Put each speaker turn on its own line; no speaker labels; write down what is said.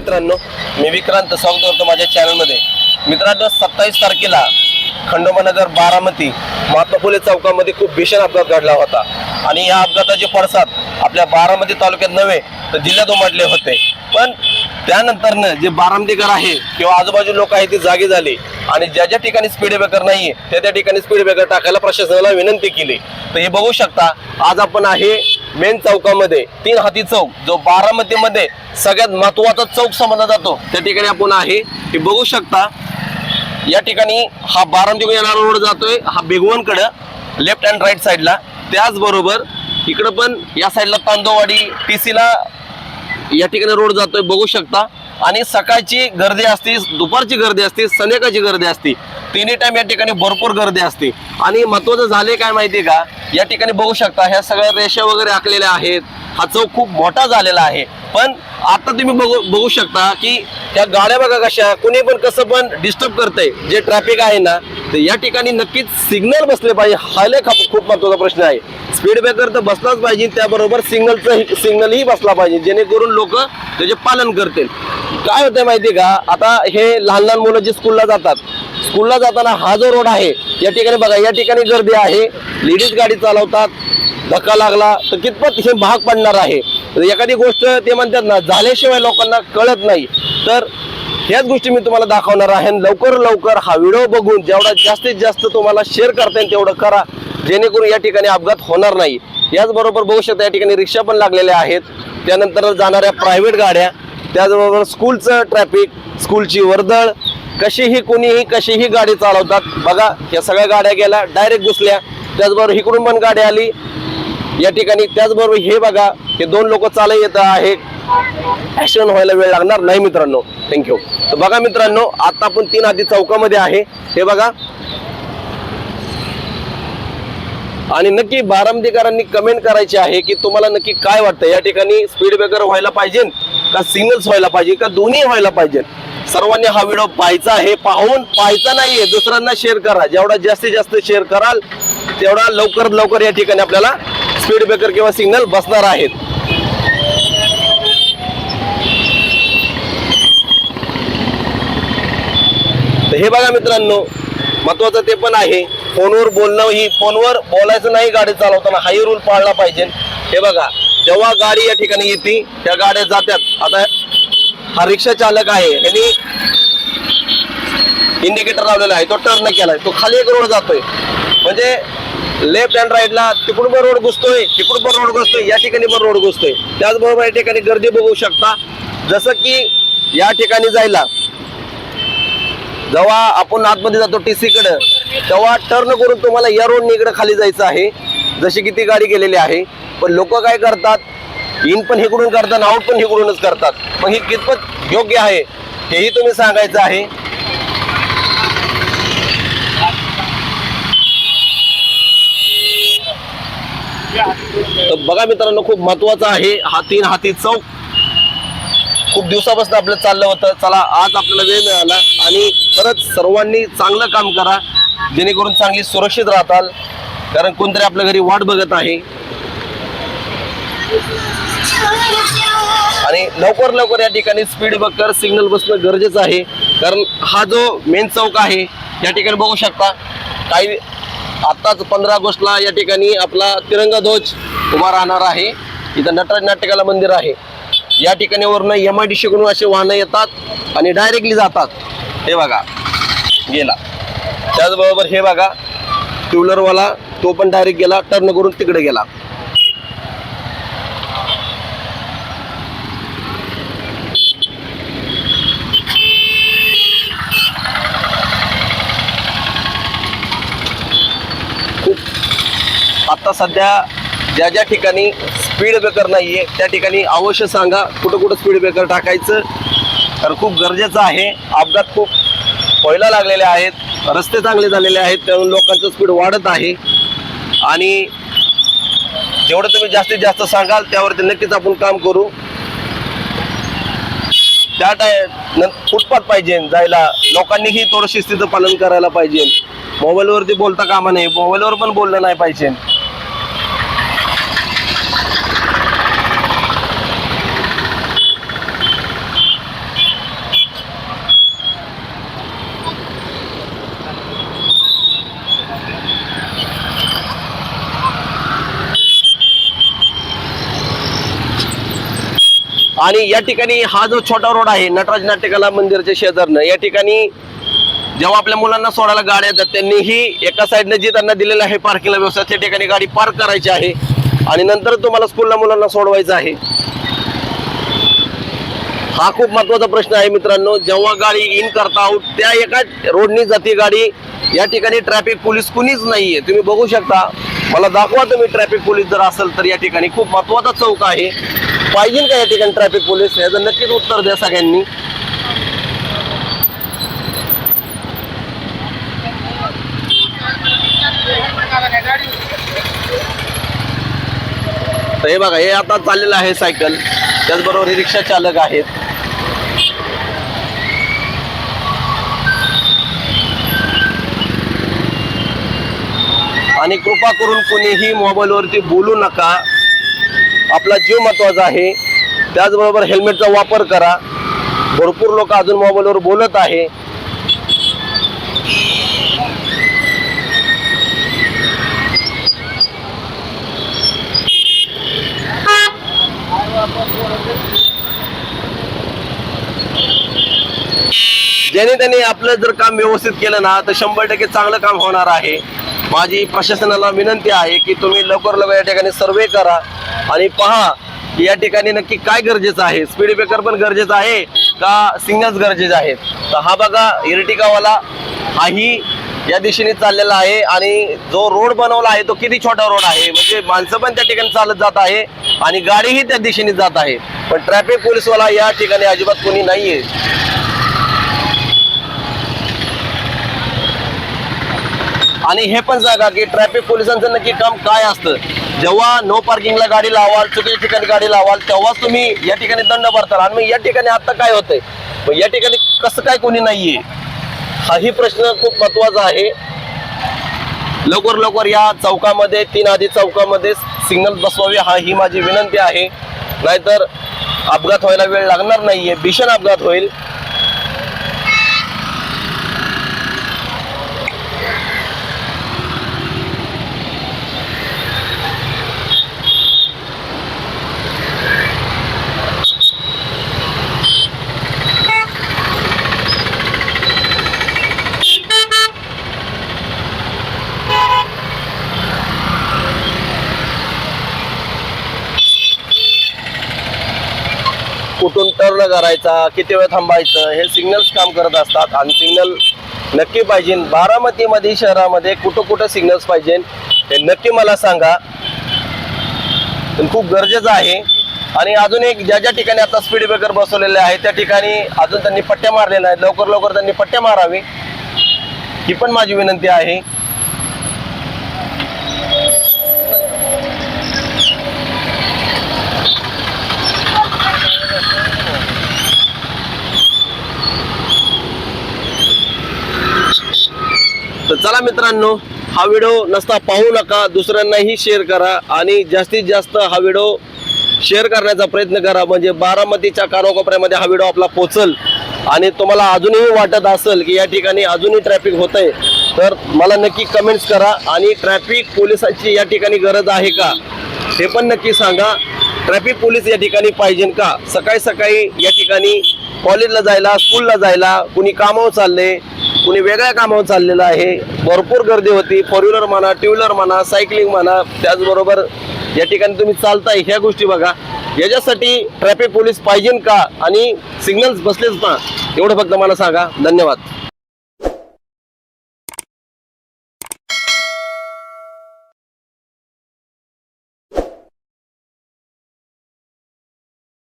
मित्रांनो मी विक्रांत स्वागत करतो माझ्या चॅनलमध्ये मित्रांनो सत्तावीस तारखेला खंडोबानगर बारामती महात्मा फुले चौकामध्ये खूप भीषण अपघात घडला होता. आणि या अपघाताचे पडसाद आपल्या बारामती तालुक्यात नव्हे तर जिल्ह्यात उमटले होते. पण त्यानंतरनं जे बारामतीकर आहे किंवा आजूबाजू लोक आहेत ती जागी झाले. आणि ज्या ज्या ठिकाणी स्पीड ब्रेकर नाहीये त्या त्या ठिकाणी स्पीड ब्रेकर टाकायला प्रशासनाला विनंती केली. तर हे बघू शकता आज आपण आहे मेन चौकामध्ये तीन हाती चौक जो बारामतीमध्ये सगळ्यात महत्त्वाचा चौक समजला जातो त्या ठिकाणी आपण आहे. हे बघू शकता या ठिकाणी हा बारामती येणारा रोड जातोय हा बेगवनकडं लेफ्ट अँड राईट साईडला त्याचबरोबर इकडं पण या साईडला तांदोवाडी टी सीला या ठिकाणी रोड जातोय बघू शकता. आणि सकाळची गर्दी असते दुपारची गर्दी असते संध्याकाळची गर्दी असते तिन्ही टाइम या ठिकाणी भरपूर गर्दी असते. आणि महत्वाचं झाले काय माहिती का? या ठिकाणी बघू शकता ह्या सगळ्या रेषा वगैरे आखलेल्या आहेत. हा चौक खूप मोठा झालेला आहे. पण आता तुम्ही बघू बघू शकता की त्या गाड्या बघा कशा कुणी पण कसं पण डिस्टर्ब करतंय जे ट्रॅफिक आहे ना तर या ठिकाणी नक्कीच सिग्नल बसले पाहिजे. हाले खूप खूप महत्त्वाचा प्रश्न आहे. स्पीड ब्रेकर तर बसलाच पाहिजे त्याबरोबर सिग्नलचं सिग्नलही बसला पाहिजे जेणेकरून लोक त्याचे पालन करतील. काय होतंय माहिती का? आता हे लहान लहान मुलं जे स्कूलला जातात स्कूलला जाताना हा जो रोड आहे या ठिकाणी बघा या ठिकाणी गर्दी आहे. लेडीज गाडी चालवतात धक्का लागला तर कितपत हे भाग पडणार आहे? तर एखादी गोष्ट ते म्हणतात ना झाल्याशिवाय लोकांना कळत नाही. तर ह्याच गोष्टी मी तुम्हाला दाखवणार आहे. आणि लवकर लवकर हा व्हिडिओ बघून जेवढा जास्तीत जास्त तुम्हाला शेअर करता येईल तेवढं करा. जेणेकरून या ठिकाणी अपघात होणार नाही. याचबरोबर बघू शकता या ठिकाणी रिक्षा पण लागलेल्या आहेत. त्यानंतर जाणाऱ्या प्रायव्हेट गाड्या त्याचबरोबर स्कूलचं ट्रॅफिक स्कूलची वर्दळ कशीही कोणीही कशीही गाडी चालवतात. बघा या सगळ्या गाड्या गेल्या डायरेक्ट घुसल्या. त्याचबरोबर इकडून पण गाडी आली. या ठिकाणी त्याचबरोबर हे बघा हे दोन लोक चालत येत आहे ऍक्सिडेंट व्हायला वेळ लागणार नाही मित्रांनो. थँक्यू तर बघा मित्रांनो आता आपण तीन आधी चौकामध्ये आहे. हे बघा. आणि नक्की बारामतीकरांनी कमेंट करायची आहे की तुम्हाला नक्की काय वाटतं? या ठिकाणी स्पीड ब्रेकर व्हायला पाहिजे. का सिंगल्स व्हायला पाहिजे का दोन्ही व्हायला पाहिजे? सर्वांनी हा व्हिडिओ पाहायचा आहे पाहून पाहायचा नाहीये दुसऱ्यांना शेअर करा. जेवढा जास्तीत जास्त शेअर कराल तेवढा लवकरात लवकर या ठिकाणी आपल्याला स्पीड ब्रेकर किंवा सिग्नल बसणार आहेत. हे बघा मित्रांनो महत्वाचं ते पण आहे. फोनवर बोलणं ही फोनवर बोलायचं नाही गाडी चालवताना हाही रूल पाळला पाहिजे. हे बघा जेव्हा गाडी या ठिकाणी येते त्या गाड्या जात्यात आता हा रिक्षा चालक आहे यांनी इंडिकेटर लावलेला आहे. तो टर्न केलाय. तो खाली एक रोड जातोय. म्हणजे लेफ्ट अँड राईटला तिकडून पण रोड घुसतोय तिकडून पण रोड घुसतोय या ठिकाणी पण रोड घुसतोय. त्याचबरोबर या ठिकाणी गर्दी बघू शकता. जसं की या ठिकाणी जायला जेव्हा आपण आतमध्ये जातो टी कडे तेव्हा टर्न करून तुम्हाला या रोड इकडे खाली जायचं आहे. जशी की ती गाडी गेलेली आहे पण लोक काय करतात? इन पण हिकडून करतात आउट पण हिकडूनच करतात. मग ही कितपत योग्य आहे हेही तुम्ही सांगायचं आहे. तर बघा मित्रांनो खूप महत्वाचं आहे हा तीन हाती चौक. खूप दिवसापासून आपलं चाललं होतं. चला आज आपल्याला वेळ मिळाला. आणि खरंच सर्वांनी चांगलं काम करा जेणेकरून चांगली सुरक्षित राहताल. कारण कोणतरी आपल्या घरी वाट बघत आहे. आणि लवकर लवकर या ठिकाणी स्पीड बकर सिग्नल बसणं गरजेचं आहे. कारण हा जो मेन चौक आहे या ठिकाणी बघू शकता. काही आत्ताच पंधरा ऑगस्टला या ठिकाणी आपला तिरंगा ध्वज उभा राहणार आहे. इथं नटराज नाट्यकला मंदिर आहे. या ठिकाणी वरनं एम आय डी शिकून असे वाहनं येतात आणि डायरेक्टली जातात. हे बघा. गेला. त्याचबरोबर हे बघा टू व्हीलरवाला तो पण डायरेक्ट गेला टर्न करून तिकडे गेला. आता सध्या ज्या ज्या ठिकाणी स्पीड ब्रेकर नाहीये त्या ठिकाणी अवश्य सांगा कुठं कुठं स्पीड ब्रेकर टाकायचं. तर खूप गरजेचं आहे. अपघात खूप व्हायला लागलेले आहेत. रस्ते चांगले झालेले आहेत त्यामुळे लोकांचं स्पीड वाढत आहे. आणि जेवढं तुम्ही जास्तीत जास्त सांगाल त्यावरती नक्कीच आपण काम करू. त्या टाय फुटपाथ पाहिजे जायला. लोकांनीही थोडं शिस्तीचं पालन करायला पाहिजे. मोबाईलवरती बोलता कामा नाही मोबाईलवर पण बोललं नाही पाहिजे. आणि या ठिकाणी हा जो छोटा रोड आहे नटराज नाट्यकला मंदिरच्या शेजारनं या ठिकाणी जेव्हा आपल्या मुलांना सोडायला गाड्या येतात त्यांनीही एका साईडनं जी त्यांना दिलेलं आहे पार्किंगला व्यवस्था त्या ठिकाणी गाडी पार्क करायची आहे. आणि नंतर तुम्हाला स्कूलला मुलांना सोडवायचं आहे. हा खूप महत्त्वाचा प्रश्न आहे मित्रांनो. जेव्हा गाडी इन करता आहोत त्या एका रोडनी जाते गाडी या ठिकाणी ट्रॅफिक पोलीस कुणीच नाहीये. तुम्ही बघू शकता मला दाखवा तुम्ही ट्रॅफिक पोलीस जर असेल तर या ठिकाणी. खूप महत्त्वाचा चौक आहे. पाहिजे का या ठिकाणी ट्रॅफिक पोलीस याचं नक्कीच उत्तर द्या सगळ्यांनी. तर हे बघा हे आता चाललेलं आहे सायकल. त्याचबरोबर हे रिक्षा चालक आहेत. आणि कृपा करून कोणीही मोबाईलवरती बोलू नका. आपला जीव महत्त्वाचा आहे. त्याचबरोबर हेल्मेटचा वापर करा. भरपूर लोक अजून मोबाईलवर बोलत आहे. ज्याने त्याने आपलं जर काम व्यवस्थित केलं ना तर शंभर टक्के चांगलं काम होणार आहे. माझी प्रशासनाला विनंती आहे की तुम्ही लवकर लवकर या ठिकाणी सर्वे करा आणि पहा की या ठिकाणी नक्की काय गरजेचं आहे. स्पीड ब्रेकर पण गरजेचं आहे का सिग्नल्स गरजेचे आहेत? तर हा बघा इरटिकावाला हाही या दिशेने चाललेला आहे आणि जो रोड बनवला आहे तो किती छोटा रोड आहे? म्हणजे माणसं पण त्या ठिकाणी चालत जात आहे आणि गाडीही त्या दिशेने जात आहे. पण ट्रॅफिक पोलीसवाला या ठिकाणी अजिबात कोणी नाहीये. आणि हे पण सांगा की ट्रॅफिक पोलिसांचं नक्की काम काय असतं? जेव्हा नो पार्किंगला गाडी लावाल चुकीच्या ठिकाणी गाडी लावाल तेव्हाच तुम्ही या ठिकाणी दंड भरताल. आणि मग या ठिकाणी आता काय होतंय? मग या ठिकाणी कसं काय कोणी नाहीये? हाही प्रश्न खूप महत्त्वाचा आहे. लवकर लवकर या चौकामध्ये तीन आधी चौकामध्ये सिग्नल बसवावे हा ही माझी विनंती आहे. नाहीतर अपघात व्हायला वेळ लागणार नाहीये. भीषण अपघात होईल. कुठून टर्न करायचा किती वेळ थांबायचं हे सिग्नल्स काम करत असतात. आणि सिग्नल नक्की पाहिजे. बारामतीमध्ये शहरामध्ये कुठं कुठं सिग्नल्स पाहिजे. हे नक्की मला सांगा. पण खूप गरजेचं आहे. आणि अजून एक ज्या ज्या ठिकाणी आता स्पीड ब्रेकर बसवलेले आहे त्या ठिकाणी अजून त्यांनी पट्ट्या मारलेल्या आहेत. लवकर लवकर त्यांनी पट्ट्या मारावी. ही पण माझी विनंती आहे. तर चला मित्रांनो हा व्हिडिओ नसता पाहू नका दुसऱ्यांनाही शेअर करा आणि जास्तीत जास्त हा व्हिडिओ शेअर करण्याचा प्रयत्न करा. म्हणजे बारामतीच्या कानाकोपऱ्यामध्ये हा व्हिडिओ आपला पोचल आणि तुम्हाला अजूनही वाटत असेल की या ठिकाणी अजूनही ट्रॅफिक होत आहे तर मला नक्की कमेंट्स करा आणि ट्रॅफिक पोलिसांची या ठिकाणी गरज आहे का? हे पण नक्की सांगा. ट्रॅफिक पोलीस या ठिकाणी पाहिजे का? सकाळी सकाळी या ठिकाणी कॉलेजला जायला स्कूलला जायला कुणी कामावर चालले कुणी वेगळ्या कामावर चाललेलं आहे. भरपूर गर्दी होती. फोर व्हीलर म्हणा टू व्हीलर म्हणा सायकलिंग म्हणा त्याचबरोबर या ठिकाणी तुम्ही चालताय ह्या गोष्टी बघा. याच्यासाठी ट्रॅफिक पोलीस पाहिजे का? आणि सिग्नल्स बसलेच ना? एवढं फक्त मला सांगा. धन्यवाद.